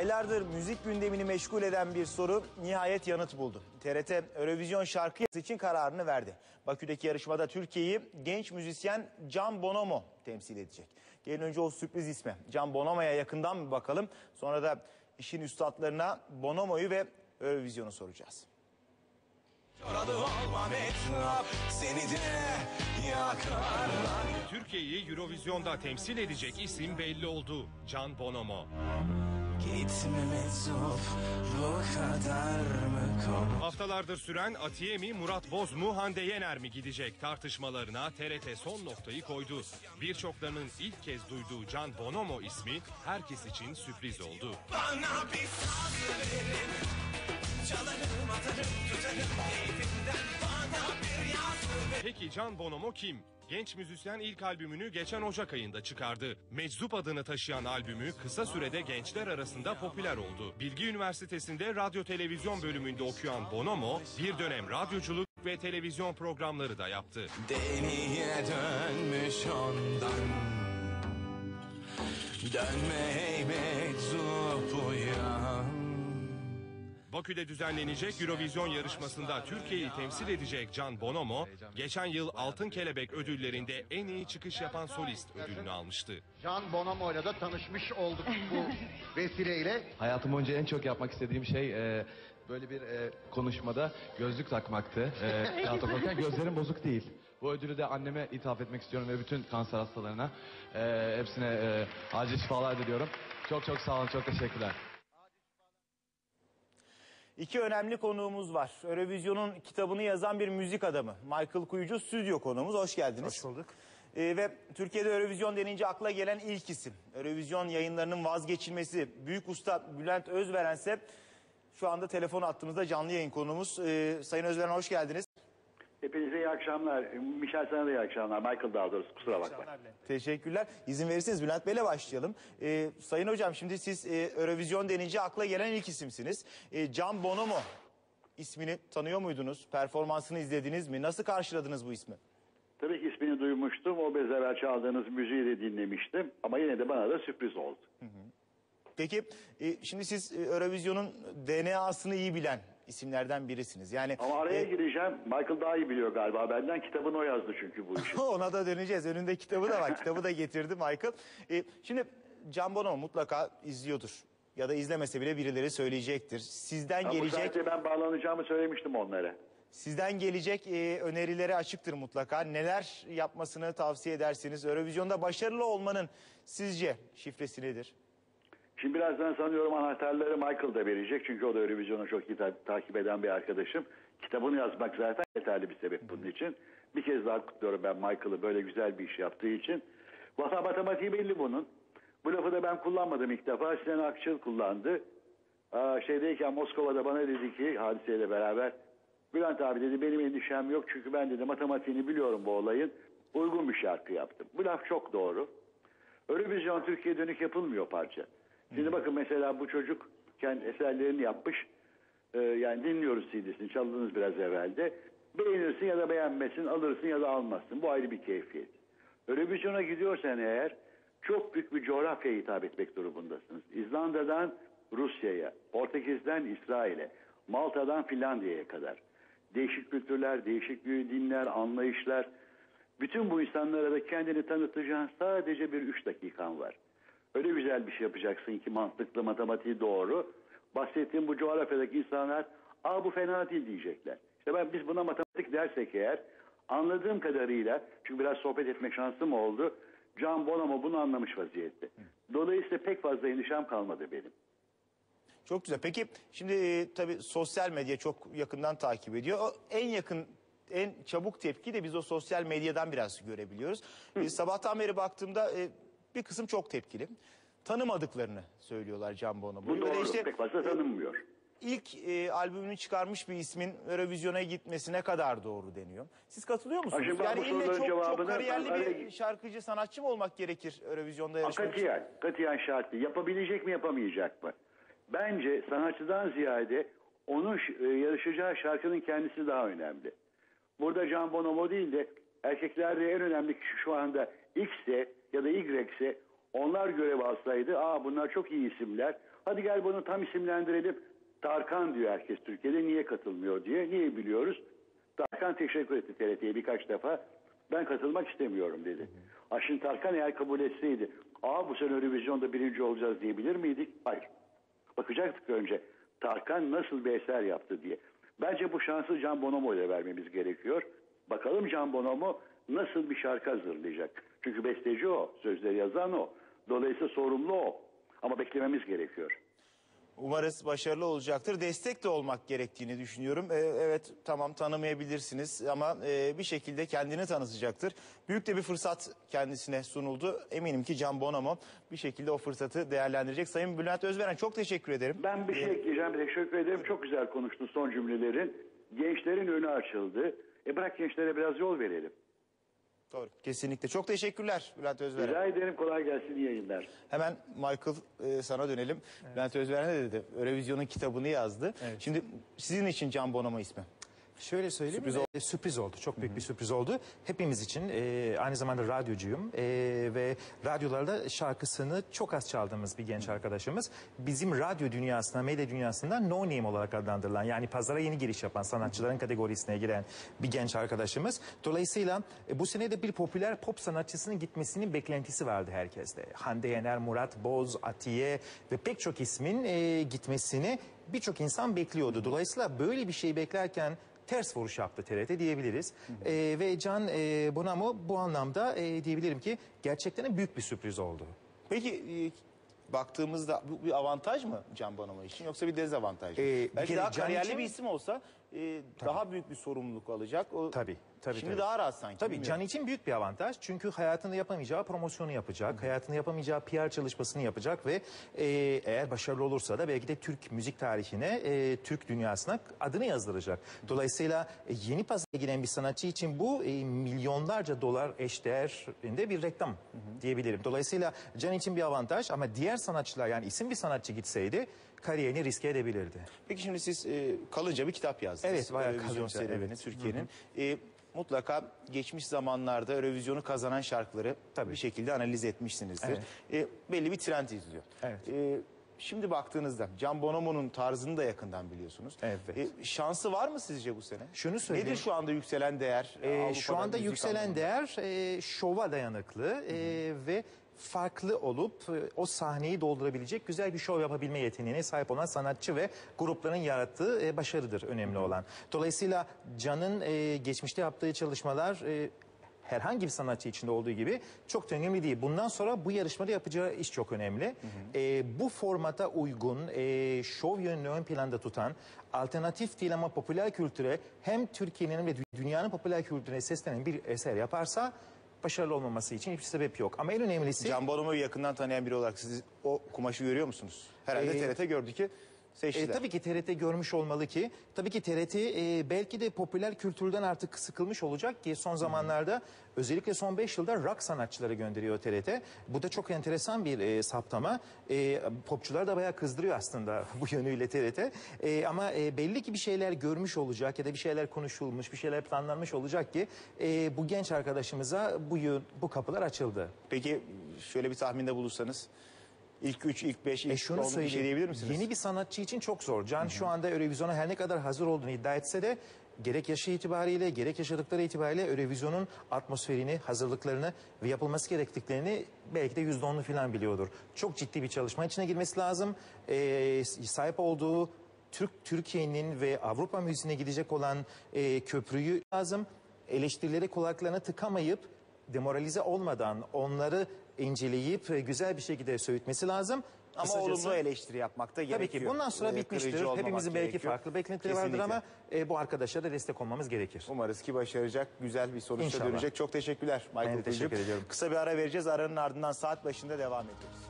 Aylardır müzik gündemini meşgul eden bir soru nihayet yanıt buldu. TRT Eurovision şarkı için kararını verdi. Bakü'deki yarışmada Türkiye'yi genç müzisyen Can Bonomo temsil edecek. Gelin önce o sürpriz isme Can Bonomo'ya yakından bir bakalım. Sonra da işin üstadlarına Bonomo'yu ve Eurovision'u soracağız. Türkiye'yi Eurovision'da temsil edecek isim belli oldu. Can Bonomo. Gitme meczup bu kadar mı konu Haftalardır süren Atiye mi Murat Boz mu Hande Yener mi gidecek tartışmalarına TRT son noktayı koydu. Birçoklarının ilk kez duyduğu Can Bonomo ismi herkes için sürpriz oldu. Bana bir saz verin Çalarım atarım tutarım keyfimden Bana bir yaz verin Peki Can Bonomo kim? Genç müzisyen ilk albümünü geçen Ocak ayında çıkardı. Meczup adını taşıyan albümü kısa sürede gençler arasında popüler oldu. Bilgi Üniversitesi'nde radyo televizyon bölümünde okuyan Bonomo bir dönem radyoculuk ve televizyon programları da yaptı. Deliye dönmüş ondan Dönme ey meczup uyan Bakü'de düzenlenecek Eurovision yarışmasında Türkiye'yi temsil edecek Can Bonomo, geçen yıl Altın Kelebek ödüllerinde en iyi çıkış yapan solist ödülünü almıştı. Can Bonomo'yla da tanışmış olduk bu vesileyle. Hayatım boyunca en çok yapmak istediğim şey e, böyle bir e, konuşmada gözlük takmaktı. E, kağıt okurken gözlerim bozuk değil. Bu ödülü de anneme ithaf etmek istiyorum ve bütün kanser hastalarına. E, hepsine e, acil şifalar diliyorum. Çok çok sağ olun, çok teşekkürler. İki önemli konuğumuz var. Eurovision'un kitabını yazan bir müzik adamı. Michael Kuyucu stüdyo konuğumuz. Hoş geldiniz. Hoş bulduk. ve Türkiye'de Eurovision denince akla gelen ilk isim. Eurovision yayınlarının vazgeçilmesi. Büyük usta Bülent Özveren ise şu anda telefon attığımızda canlı yayın konuğumuz. Ee, Sayın Özveren hoş geldiniz. Hepinize iyi akşamlar. Michel sana da iyi akşamlar. Michael daha doğrusu kusura bakma. Teşekkürler. İzin verirseniz Bülent Bey'le başlayalım. Ee, Sayın Hocam şimdi siz e, Eurovision denince akla gelen ilk isimsiniz. E, Can Bonomo ismini tanıyor muydunuz? Performansını izlediniz mi? Nasıl karşıladınız bu ismi? Tabii ki ismini duymuştum. O bez evvel çaldığınız müziği de dinlemiştim. Ama yine de bana da sürpriz oldu. Peki e, şimdi siz e, Eurovision'un DNA'sını iyi bilen isimlerden birisiniz. Yani Ama araya e, gireceğim. Michael daha iyi biliyor galiba benden. Kitabını o yazdı çünkü bu işi. Ona da döneceğiz. Önünde kitabı da var. kitabı da getirdi Michael. E, şimdi Can Bono mutlaka izliyordur. Ya da izlemese bile birileri söyleyecektir. Sizden Ama bu gelecek saatte ben bağlanacağımı söylemiştim onlara. sizden gelecek e, önerileri açıktır mutlaka. Neler yapmasını tavsiye edersiniz? Eurovision'da başarılı olmanın sizce şifresi nedir? Şimdi birazdan sanıyorum anahtarları Michael da verecek. Çünkü o da Eurovision'u çok iyi ta- takip eden bir arkadaşım. Kitabını yazmak zaten yeterli bir sebep bunun için. Bir kez daha kutluyorum ben Michael'ı böyle güzel bir iş yaptığı için. Valla matematiği belli bunun. Bu lafı da ben kullanmadım ilk defa. Sinan Akçıl kullandı. Aa, şeydeyken Moskova'da bana dedi ki hadiseyle beraber Bülent abi dedi benim endişem yok çünkü ben dedi matematiğini biliyorum bu olayın. Uygun bir şarkı yaptım. Bu laf çok doğru. Eurovision Türkiye dönük yapılmıyor parça. Şimdi bakın mesela bu çocuk kendi eserlerini yapmış. Ee, yani dinliyoruz CD'sini çaldınız biraz evvelde. Beğenirsin ya da beğenmesin, alırsın ya da almazsın. Bu ayrı bir keyfiyet. Eurovision'a gidiyorsan eğer çok büyük bir coğrafyaya hitap etmek durumundasınız. İzlanda'dan Rusya'ya, Portekiz'den İsrail'e, Malta'dan Finlandiya'ya kadar. Değişik kültürler, değişik dinler, anlayışlar. Bütün bu insanlara da kendini tanıtacağın sadece bir üç dakikan var. Öyle güzel bir şey yapacaksın ki mantıklı, matematiği doğru. Bahsettiğim bu coğrafyadaki insanlar, aa bu fena değil diyecekler. İşte ben biz buna matematik dersek eğer, anladığım kadarıyla, çünkü biraz sohbet etmek şansım oldu, Can Bonomo bunu anlamış vaziyette. Dolayısıyla pek fazla endişem kalmadı benim. Çok güzel. Peki şimdi e, tabii sosyal medya çok yakından takip ediyor. O en yakın en çabuk tepki de biz o sosyal medyadan biraz görebiliyoruz. E, sabahtan beri baktığımda e, bir kısım çok tepkili. Tanımadıklarını söylüyorlar Can Bonomo. Bu doğru, pek fazla tanınmıyor. İlk e, albümünü çıkarmış bir ismin Eurovision'a gitmesi ne kadar doğru deniyor. Siz katılıyor musunuz? Acaba yani ille çok, çok kariyerli ben bir şarkıcı, sanatçı mı olmak gerekir Eurovision'da yarışmak için? Katiyen, katiyen şart değil. Yapabilecek mi yapamayacak mı? Bence sanatçıdan ziyade onun e, yarışacağı şarkının kendisi daha önemli. Burada Can Bonomo değil de erkeklerde en önemli kişi şu anda X'se ya da Y'se Onlar görev alsaydı, aa bunlar çok iyi isimler. Hadi gel bunu tam isimlendirelim. Tarkan diyor herkes Türkiye'de niye katılmıyor diye. Niye biliyoruz? Tarkan teşekkür etti TRT'ye birkaç defa. Ben katılmak istemiyorum dedi. Şimdi Tarkan eğer kabul etseydi, aa bu sene Eurovision'da birinci olacağız diyebilir miydik? Hayır. Bakacaktık önce Tarkan nasıl bir eser yaptı diye. Bence bu şansı Can Bonomo ile vermemiz gerekiyor. Bakalım Can Bonomo nasıl bir şarkı hazırlayacak. Çünkü besteci o, sözleri yazan o. Dolayısıyla sorumlu o. Ama beklememiz gerekiyor. Umarız başarılı olacaktır. Destek de olmak gerektiğini düşünüyorum. Ee, evet tamam tanımayabilirsiniz ama e, bir şekilde kendini tanıtacaktır. Büyük de bir fırsat kendisine sunuldu. Eminim ki Can Bonomo bir şekilde o fırsatı değerlendirecek. Sayın Bülent Özveren çok teşekkür ederim. Ben bir şey ekleyeceğim. Teşekkür ederim. Çok güzel konuştun son cümlelerin. Gençlerin önü açıldı. E bırak gençlere biraz yol verelim. Doğru. Kesinlikle. Çok teşekkürler Bülent Özveren. Rica ederim. Kolay gelsin. iyi yayınlar. Hemen Michael e, sana dönelim. Bülent Özveren ne dedi? Eurovision'un kitabını yazdı. Şimdi sizin için Can Bonomo ismi. Şöyle söyleyeyim. Sürpriz Sürpriz, sürpriz oldu. Çok büyük bir sürpriz oldu. Hepimiz için e, aynı zamanda radyocuyum e, ve radyolarda şarkısını çok az çaldığımız bir genç arkadaşımız. Bizim radyo dünyasına, medya dünyasında no name olarak adlandırılan yani pazara yeni giriş yapan sanatçıların kategorisine giren bir genç arkadaşımız. Dolayısıyla e, bu sene de bir popüler pop sanatçısının gitmesinin beklentisi vardı herkeste. Hande Yener, Murat Boz, Atiye ve pek çok ismin e, gitmesini birçok insan bekliyordu. Dolayısıyla böyle bir şey beklerken ters vuruş yaptı TRT diyebiliriz. Ee, ve Can e, Bonomo bu anlamda e, diyebilirim ki gerçekten de büyük bir sürpriz oldu. Peki e, baktığımızda bu bir avantaj mı Can Bonomo için yoksa bir dezavantaj mı? Ee, bir Belki kere daha kariyerli için- bir isim olsa e, daha büyük bir sorumluluk alacak. O, Tabii, tabii, Şimdi tabii. daha rahat sanki. Tabii bilmiyorum. Can için büyük bir avantaj. Çünkü hayatında yapamayacağı promosyonu yapacak. Hayatında yapamayacağı PR çalışmasını yapacak ve e, eğer başarılı olursa da belki de Türk müzik tarihine, e, Türk dünyasına adını yazdıracak. Dolayısıyla e, yeni pazara giren bir sanatçı için bu e, milyonlarca dolar eşdeğerinde bir reklam diyebilirim. Dolayısıyla Can için bir avantaj ama diğer sanatçılar yani isim bir sanatçı gitseydi kariyerini riske edebilirdi. Peki şimdi siz e, kalınca bir kitap yazdınız. Evet, bayağı kalınca, serüveni evet. Türkiye'nin. E, mutlaka geçmiş zamanlarda Eurovision'u kazanan şarkıları Tabii. bir şekilde analiz etmişsinizdir. Evet. E, belli bir trend izliyor. Evet. E, şimdi baktığınızda Can Bonomo'nun tarzını da yakından biliyorsunuz. Evet. E, şansı var mı sizce bu sene? Şunu söyleyeyim. Nedir şu anda yükselen değer? Avrupa'da şu anda yükselen anlamında? değer e, şova dayanıklı e, ve farklı olup e, o sahneyi doldurabilecek güzel bir şov yapabilme yeteneğine sahip olan sanatçı ve grupların yarattığı e, başarıdır önemli olan. Dolayısıyla Can'ın e, geçmişte yaptığı çalışmalar e, herhangi bir sanatçı içinde olduğu gibi çok da önemli değil. Bundan sonra bu yarışmada yapacağı iş çok önemli. E, bu formata uygun, e, şov yönünü ön planda tutan, alternatif değil ama popüler kültüre hem Türkiye'nin ve dünyanın popüler kültürüne seslenen bir eser yaparsa başarılı olmaması için hiçbir sebep yok. Ama en önemlisi... Can Bonomo'yu yakından tanıyan biri olarak siz o kumaşı görüyor musunuz? Herhalde Ee, TRT gördü ki seçtiler. E, tabii ki TRT görmüş olmalı ki, tabii ki TRT e, belki de popüler kültürden artık sıkılmış olacak ki son zamanlarda özellikle son 5 yılda rock sanatçıları gönderiyor TRT. Bu da çok enteresan bir e, saptama. E, popçular da bayağı kızdırıyor aslında bu yönüyle TRT. E, ama e, belli ki bir şeyler görmüş olacak ya da bir şeyler konuşulmuş, bir şeyler planlanmış olacak ki e, bu genç arkadaşımıza bu bu kapılar açıldı. Peki şöyle bir tahminde bulursanız ilk 3, ilk 5, ilk E şunu 10 bir şey söyleyeyim. diyebilir misiniz? Yeni bir sanatçı için çok zor. Can şu anda Eurovision'a her ne kadar hazır olduğunu iddia etse de gerek yaşı itibariyle gerek yaşadıkları itibariyle Eurovision'un atmosferini, hazırlıklarını ve yapılması gerektiklerini belki de yüzde onlu falan biliyordur. Çok ciddi bir çalışma içine girmesi lazım. Ee, sahip olduğu Türk Türkiye'nin ve Avrupa müziğine gidecek olan e, köprüyü lazım. Eleştirileri kulaklarına tıkamayıp demoralize olmadan onları inceleyip e, güzel bir şekilde söğütmesi lazım. Ama Kısacası- olumlu eleştiri yapmak da Tabii gerekiyor. ki bundan sonra Ee, bitmiştir. Hepimizin belki gerekiyor. farklı beklentileri vardır ama e, bu arkadaşlara da destek olmamız gerekir. Umarız ki başaracak, güzel bir sonuçta İnşallah. dönecek. Çok teşekkürler Michael Ben teşekkür ediyorum. Kısa bir ara vereceğiz. Aranın ardından saat başında devam ediyoruz.